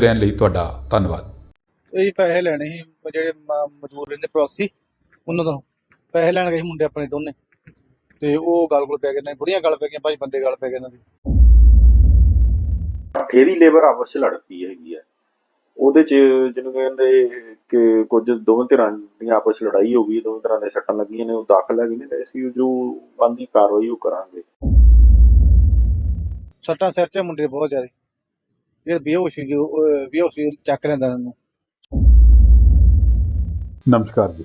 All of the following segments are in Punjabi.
ਰਹਿਣ ਲਈ ਤੁਹਾਡਾ ਧੰਨਵਾਦ। ਇਹ ਜੀ ਪੈਸੇ ਲੈਣੇ ਸੀ ਉਹ ਜਿਹੜੇ ਮ- ਮਜ਼ਦੂਰ ਰਹਿੰਦੇ ਪ੍ਰਵਾਸੀ ਉਹਨਾਂ ਤੋਂ। ਪੈਸੇ ਲੈਣ ਗਏ ਸੀ ਮੁੰਡੇ ਆਪਣੇ ਦੋਨੇ। ਤੇ ਉਹ ਗੱਲ ਕੋਲ ਪੈ ਗਏ ਨੇ ਬੁੜੀਆਂ ਗੱਲ ਪੈ ਗਈਆਂ ਭਾਈ ਬੰਦੇ ਗੱਲ ਪੈ ਗਏ ਇਹਨਾਂ ਦੀ। ਇਹਦੀ ਲੇਬਰ ਆਪਸ ਚ ਲੜ ਪਈ ਹੈਗੀ ਆ। ਉਹਦੇ ਚ ਜਿਹਨੂੰ ਕਹਿੰਦੇ ਕਿ ਕੁਝ ਦੋਵੇਂ ਧਿਰਾਂ ਦੀਆਂ ਆਪਸ ਚ ਲੜਾਈ ਹੋ ਗਈ ਦੋਵੇਂ ਧਿਰਾਂ ਦੇ ਸੱਟਾਂ ਲੱਗੀਆਂ ਨੇ ਉਹ ਦਾਖਲ ਹੈਗੇ ਨੇ ਤੇ ਅਸੀਂ ਜੋ ਬੰਦੀ ਕਾਰਵਾਈ ਉਹ ਕਰਾਂਗੇ। ਸੱਟਾਂ ਸਿਰ 'ਚ ਮੁੰਡੇ ਬਹੁਤ ਜ਼ਿਆਦਾ। ਇਹ ਬੇਹੋਸ਼ੀ ਜੋ ਬੇਹੋਸ਼ੀ ਚੱਕ ਲੈਂਦਾ ਇਹਨਾਂ ਨੂੰ ਨਮਸਕਾਰ ਜੀ।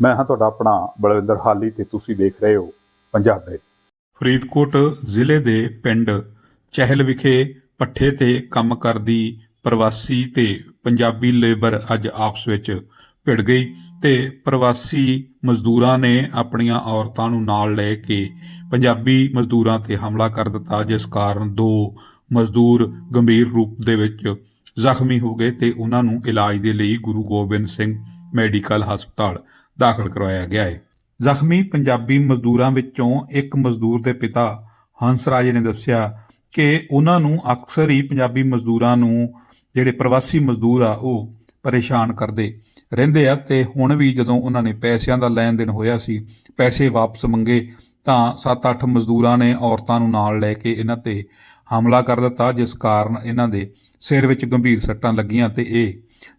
ਮੈਂ ਹਾਂ ਤੁਹਾਡਾ ਆਪਣਾ ਬਲਵਿੰਦਰ ਹਾਲੀ ਤੇ ਤੁਸੀਂ ਦੇਖ ਰਹੇ ਹੋ ਪੰਜਾਬ ਦੇ। ਫਰੀਦਕੋਟ ਜ਼ਿਲ੍ਹੇ ਦੇ ਪਿੰਡ ਚਹਿਲ ਵਿਖੇ ਪੱਠੇ ਤੇ ਕੰਮ ਕਰਦੀ ਪ੍ਰਵਾਸੀ ਤੇ ਪੰਜਾਬੀ ਲੇਬਰ ਅੱਜ ਆਪਸ ਵਿੱਚ ਭਿੜ ਗਈ ਤੇ ਪ੍ਰਵਾਸੀ ਮਜ਼ਦੂਰਾਂ ਨੇ ਆਪਣੀਆਂ ਔਰਤਾਂ ਨੂੰ ਨਾਲ ਲੈ ਕੇ ਪੰਜਾਬੀ ਮਜ਼ਦੂਰਾਂ ਤੇ ਹਮਲਾ ਕਰ ਦਿੱਤਾ ਜਿਸ ਕਾਰਨ ਦੋ ਮਜ਼ਦੂਰ ਗੰਭੀਰ ਰੂਪ ਦੇ ਵਿੱਚ ਜ਼ਖਮੀ ਹੋ ਗਏ ਤੇ ਉਹਨਾਂ ਨੂੰ ਇਲਾਜ ਦੇ ਲਈ ਗੁਰੂ ਗੋਬਿੰਦ ਸਿੰਘ ਮੈਡੀਕਲ ਹਸਪਤਾਲ ਦਾਖਲ ਕਰਵਾਇਆ ਗਿਆ ਹੈ। ਜ਼ਖਮੀ ਪੰਜਾਬੀ ਮਜ਼ਦੂਰਾਂ ਵਿੱਚੋਂ ਇੱਕ ਮਜ਼ਦੂਰ ਦੇ ਪਿਤਾ ਹੰਸਰਾਜ ਨੇ ਦੱਸਿਆ ਕਿ ਉਹਨਾਂ ਨੂੰ ਅਕਸਰ ਹੀ ਪੰਜਾਬੀ ਮਜ਼ਦੂਰਾਂ ਨੂੰ ਜਿਹੜੇ ਪ੍ਰਵਾਸੀ ਮਜ਼ਦੂਰ ਆ, ਉਹ ਪਰੇਸ਼ਾਨ ਕਰਦੇ ਰਹਿੰਦੇ ਆ ਤੇ ਹੁਣ ਵੀ ਜਦੋਂ ਉਹਨਾਂ ਨੇ ਪੈਸਿਆਂ ਦਾ ਲੈਣ ਦੇਣ ਹੋਇਆ ਸੀ, ਪੈਸੇ ਵਾਪਸ ਮੰਗੇ ਤਾਂ 7-8 ਮਜ਼ਦੂਰਾਂ ਨੇ ਔਰਤਾਂ ਨੂੰ ਨਾਲ ਲੈ ਕੇ ਇਹਨਾਂ ਤੇ ਹਮਲਾ ਕਰ ਦਿੱਤਾ, ਜਿਸ ਕਾਰਨ ਇਹਨਾਂ ਦੇ ਸਿਰ ਵਿੱਚ ਗੰਭੀਰ ਸੱਟਾਂ ਲੱਗੀਆਂ ਤੇ ਇਹ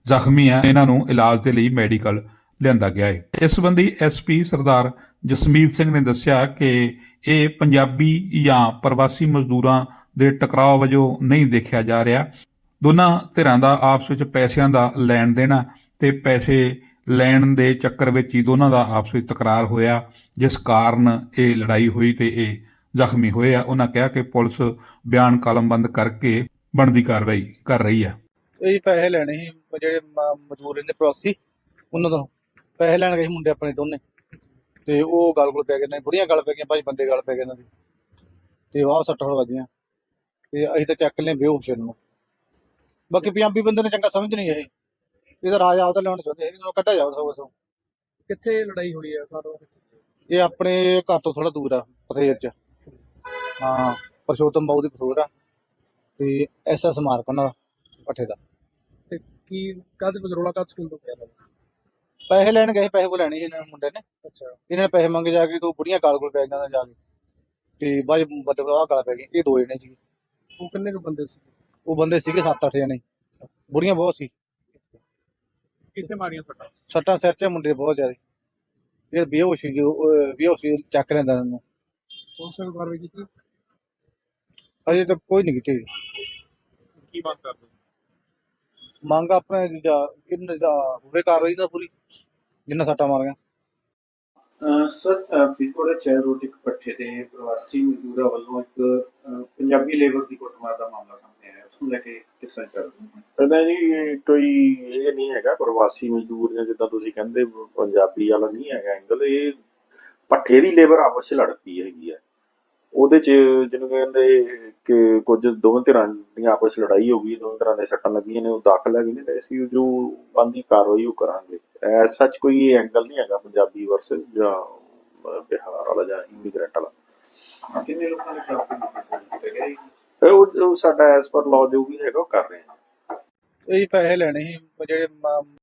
ਜ਼ਖਮੀ ਆ ਇਹਨਾਂ ਨੂੰ ਇਲਾਜ ਦੇ ਲਈ ਮੈਡੀਕਲ ਲਿਆਂਦਾ ਗਿਆ ਹੈ। ਇਸ ਸੰਬੰਧੀ ਐਸਪੀ ਸਰਦਾਰ ਜਸਮੀਤ ਸਿੰਘ ਨੇ ਦੱਸਿਆ ਕਿ ਇਹ ਪੰਜਾਬੀ ਜਾਂ ਪ੍ਰਵਾਸੀ ਮਜ਼ਦੂਰਾਂ ਦੇ ਟਕਰਾਅ ਵਜੋਂ ਨਹੀਂ ਦੇਖਿਆ ਜਾ ਰਿਹਾ। ਦੋਨਾਂ ਧਿਰਾਂ ਦਾ ਆਪਸ ਵਿੱਚ ਪੈਸਿਆਂ ਦਾ ਲੈਣ ਦੇਣਾ ਤੇ ਪੈਸੇ ਲੈਣ ਦੇ ਚੱਕਰ ਵਿੱਚ ਹੀ ਦੋਨਾਂ ਦਾ ਆਪਸ ਵਿੱਚ ਤਕਰਾਰ ਹੋਇਆ, ਜਿਸ ਕਾਰਨ ਇਹ ਲੜਾਈ ਹੋਈ ਤੇ ਇਹ ਜ਼ਖਮੀ ਹੋਏ ਆ। ਉਹਨਾਂ ਕਿਹਾ ਕਿ ਪੁਲਿਸ ਬਿਆਨ ਕਲਮਬੰਦ ਕਰਕੇ ਬਣਦੀ ਕਾਰਵਾਈ ਕਰ ਰਹੀ ਹੈ। ਇਹ ਪੈਸੇ ਲੈਣੇ ਸੀ, ਉਹ ਜਿਹੜੇ ਮ- ਮਜ਼ਦੂਰ ਰਹਿੰਦੇ ਪ੍ਰਵਾਸੀ ਉਹਨਾਂ ਤੋਂ ਪੈਸੇ ਲੈਣ ਗਏ ਸੀ ਮੁੰਡੇ ਆਪਣੇ ਦੋਨੇ। ਤੇ ਉਹ ਗੱਲ ਕੋਲ ਪੈ ਗਏ ਨੇ, ਬੁੜੀਆਂ ਗੱਲ ਪੈ ਗਈਆਂ ਭਾਈ ਬੰਦੇ ਗੱਲ ਪੈ ਗਏ ਇਹਨਾਂ ਦੀ। ਤੇ ਆਹ ਸੱਟ ਫੜ ਵੱਜੀਆਂ ਤੇ ਅਸੀਂ ਤਾਂ ਚੱਕ ਲਏ ਬੇਹੋਸ਼ ਨੂੰ। ਬਾਕੀ ਪੰਜਾਬੀ ਬੰਦੇ ਨੇ ਚੰਗਾ ਸਮਝ ਨਹੀਂ ਇਹ ਇਹਦਾ ਰਾਜ ਆਪਦਾ ਲੈਣ ਚਾਹੁੰਦੇ ਇਹਨੂੰ ਕੱਢਿਆ ਜਾਓ ਸਭ ਸਭ ਕਿੱਥੇ ਲੜਾਈ ਹੋਈ ਹੈ ਕਾਰੋਂ ਇਹ ਆਪਣੇ ਘਰ ਤੋਂ ਥੋੜਾ ਦੂਰ ਆ ਪਥੇਰ ਚ। ਹਾਂ ਪਰਸ਼ੋਤਮ ਬਾਉ ਦੀ ਪਥੂਰ ਆ ਤੇ ਐਸਐਸ ਮਾਰਕ ਉਹਨਾਂ ਦਾ ਪੱਠੇ ਦਾ। ਤੇ ਕੀ ਕਾਹਦੇ ਬਦਰੋਲਾ ਕਾਹ ਸਕੂਲ ਤੋਂ ਪਿਆ ਪੈਸੇ ਲੈਣ ਗਏ ਪੈਸੇ ਕੋ ਲੈਣੇ ਸੀ ਇਹਨਾਂ ਨੇ ਮੁੰਡੇ ਨੇ। ਅੱਛਾ। ਇਹਨਾਂ ਨੇ ਪੈਸੇ ਮੰਗੇ ਜਾ ਕੇ ਤੋਂ ਬੁੜੀਆਂ ਕਾਲ ਕੋਲ ਪੈ ਗਈਆਂ ਜਾ ਕੇ। ਤੇ ਬਾਅਦ ਬਦਲਵਾ ਕਾਲ ਪੈ ਗਈ ਇਹ ਦੋ ਜਣੇ ਸੀ ਉਹ ਕਿੰਨੇ ਕੁ ਬੰਦੇ ਸੀ? ਉਹ ਬੰਦੇ ਸੀਗੇ 7-8 ਜਣੇ। ਬੁੜੀਆਂ ਬਹੁਤ ਸੀ। ਕਿੱਥੇ ਮਾਰੀਆਂ ਫਟਾ ਸੱਟਾਂ ਸਿਰ 'ਚ ਮੁੰਡੇ ਬਹੁਤ ਜ਼ਿਆਦਾ। ਇਹ ਬੇਹੋਸ਼ੀ ਜੋ ਬੇਹੋਸ਼ੀ ਚੱਕ ਲੈਂਦਾ ਇਹਨਾਂ ਨੂੰ ਪੁਲਿਸ ਨੇ ਕਾਰਵਾਈ ਕੀਤੀ? ਅਜੇ ਤੱਕ ਕੋਈ ਨਹੀਂ ਕੀਤੀ। ਕੀ ਮੰਗ ਕਰਦੇ? ਮੰਗ ਆਪਣੇ ਜਿਹੜਾ ਕਿੰਨੇ ਦਾ ਹੋਵੇ ਕਾਰਵਾਈ ਦਾ ਪੂਰੀ ਜਿੰਨਾ ਸੱਟਾਂ ਮਾਰੀਆਂ। ਸਰ ਦੇ ਚੈਰ ਰੋਡ ਇੱਕ ਪੱਠੇ ਤੇ ਪ੍ਰਵਾਸੀ ਮਜ਼ਦੂਰਾਂ ਵੱਲੋਂ ਇੱਕ ਪੰਜਾਬੀ ਲੇਬਰ ਦੀ ਕੁੱਟਮਾਰ ਦਾ ਮਾਮਲਾ ਸਾਹਮਣੇ ਆਇਆ। ਉਸ ਨੂੰ ਲੈ ਕੇ ਕਿਸ ਤਰ੍ਹਾਂ ਕਰਦੇ ਪਤਾ ਜੀ ਕੋਈ ਇਹ ਨਹੀਂ ਹੈਗਾ ਪ੍ਰਵਾਸੀ ਮਜ਼ਦੂਰ ਜਾਂ ਜਿੱਦਾਂ ਤੁਸੀਂ ਕਹਿੰਦੇ ਪੰਜਾਬੀ ਵਾਲਾ ਨਹੀਂ ਹੈਗਾ ਐਂਗਲ ਇਹ ਪੱਠੇ ਦੀ ਲੇਬਰ ਆਪਸ ਚ ਲੜ ਪਈ ਹੈਗੀ ਆ। ਉਹਦੇ ਚ ਜਿਹਨੂੰ ਕਹਿੰਦੇ ਕਿ ਕੁਝ ਦੋਵੇਂ ਧਿਰਾਂ ਦੀਆਂ ਆਪਸ ਲੜਾਈ ਹੋ ਗਈ ਦੋਵੇਂ ਧਿਰਾਂ ਦੇ ਸੱਟਾਂ ਲੱਗੀਆਂ ਨੇ ਉਹ ਦਾਖਲ ਹੈਗੇ ਨੇ ਤੇ ਅਸੀਂ ਜੋ ਬੰਦੀ ਕਾਰਵਾਈ ਉਹ ਕਰਾਂਗੇ। ਐਸ ਸੱਚ ਕੋਈ ਇਹ ਐਂਗਲ ਨਹੀਂ ਹੈਗਾ ਪੰਜਾਬੀ ਵਰਸਸ ਜਾਂ ਬਿਹਾਰ ਵਾਲਾ ਜਾਂ ਇਮੀਗ੍ਰੈਂਟ ਵਾਲਾ। ਕਿੰਨੇ ਲੋਕਾਂ ਨੇ ਪ੍ਰਾਪਤ ਉਹ ਉਹ ਸਾਡਾ ਐਸ ਪਰ ਲਾਅ ਜੋ ਵੀ ਹੈਗਾ ਉਹ ਕਰ ਰਹੇ ਹਾਂ ਇਹ ਪੈਸੇ ਲੈਣੇ ਸੀ ਜਿਹੜੇ